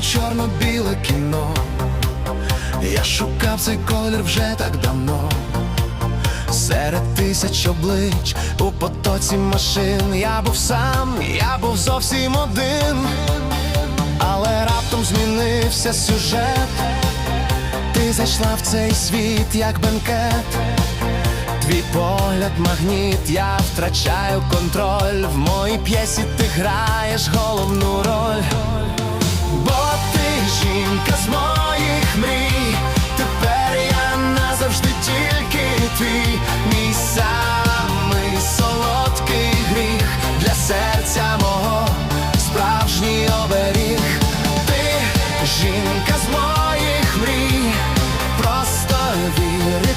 чорно-біле кіно. Я шукав цей колір вже так давно. Серед тисяч облич у потоці машин Я був сам, я був зовсім один, але раптом змінився сюжет. Ти зайшла в цей світ, як бенкет. Твій погляд магніт, я втрачаю контроль. В моїй п'єсі ти граєш головну роль. ти мій самий солодкий гріх для серця мого справжній оберіг, ти жінка з моїх мрій, просто віри.